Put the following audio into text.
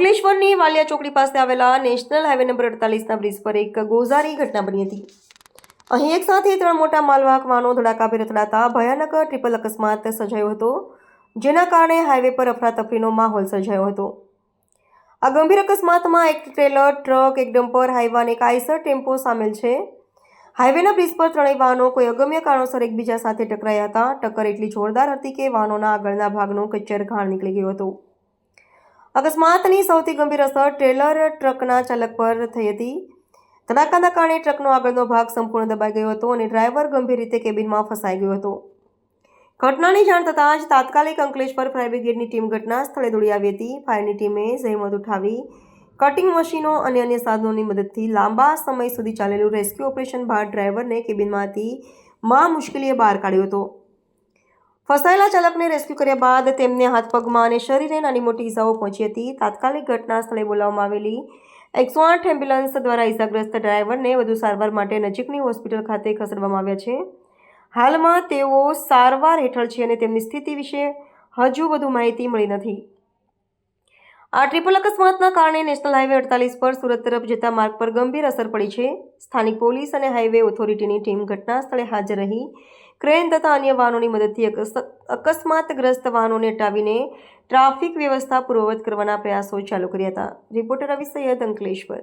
અંકલેશ્વરની વાલિયા ચોકડી પાસે આવેલા નેશનલ હાઈવે નંબર અડતાલીસના બ્રિજ પર એક ગોઝારી ઘટના બની હતી. અહીં એક સાથે ત્રણ મોટા માલવાહક વાહનો ધડાકાભેર અથડાતા ભયાનક ટ્રિપલ અકસ્માત સર્જાયો હતો, જેના કારણે હાઈવે પર અફરાતફરીનો માહોલ સર્જાયો હતો. આ ગંભીર અકસ્માતમાં એક ટ્રેલર, ટ્રક, એક ડમ્પર, હાઈવા અને એક આઈસર ટેમ્પો સામેલ છે. હાઈવેના બ્રિજ પર ત્રણેય વાહનો કોઈ અગમ્ય કારણોસર એકબીજા સાથે ટકરાયા હતા. ટક્કર એટલી જોરદાર હતી કે વાહનોના આગળના ભાગનો કચ્ચર ઘાણ નીકળી ગયો હતો. અકસ્માતની સૌથી ગંભીર અસર ટ્રેલર ટ્રકના ચાલક પર થઈ હતી. ધડાકાના કારણે ટ્રકનો આગળનો ભાગ સંપૂર્ણ દબાઈ ગયો હતો અને ડ્રાઈવર ગંભીર રીતે કેબિનમાં ફસાઈ ગયો હતો. ઘટનાની જાણ થતાં જ તાત્કાલિક અંકલેશ્વર ફાયર બ્રિગેડની ટીમ ઘટના સ્થળે દોડી આવી હતી. ફાયરની ટીમે જહેમત ઉઠાવી, કટિંગ મશીનો અને અન્ય સાધનોની મદદથી લાંબા સમય સુધી ચાલેલું રેસ્ક્યુ ઓપરેશન બાદ ડ્રાઈવરને કેબિનમાંથી માં મુશ્કેલીએ બહાર કાઢ્યો હતો. ફસાયેલા ચાલકને રેસ્ક્યુ કર્યા બાદ તેમને હાથ પગમાં અને શરીરે નાની મોટી ઇજાઓ પહોંચી હતી. તાત્કાલિક ઘટના સ્થળે બોલાવવામાં આવેલી એકસો આઠ એમ્બ્યુલન્સ દ્વારા ઈજાગ્રસ્ત ડ્રાઈવરને વધુ સારવાર માટે નજીકની હોસ્પિટલ ખાતે ખસેડવામાં આવ્યા છે. હાલમાં તેઓ સારવાર હેઠળ છે અને તેમની સ્થિતિ વિશે હજુ વધુ માહિતી મળી નથી. આ ટ્રિપલ અકસ્માતના કારણે નેશનલ હાઈવે અડતાલીસ પર સુરત તરફ જતા માર્ગ પર ગંભીર અસર પડી છે. સ્થાનિક પોલીસ અને હાઈવે ઓથોરિટીની ટીમ ઘટના સ્થળે હાજર રહી. ક્રેન તથા અન્ય વાહનોની મદદથી અકસ- અકસ્માતગ્રસ્ત વાહનોને હટાવીને ટ્રાફિક વ્યવસ્થા પૂર્વવત કરવાના પ્રયાસો ચાલુ કર્યા હતા. રિપોર્ટર રવિ સૈયદ અંકલેશ્વર.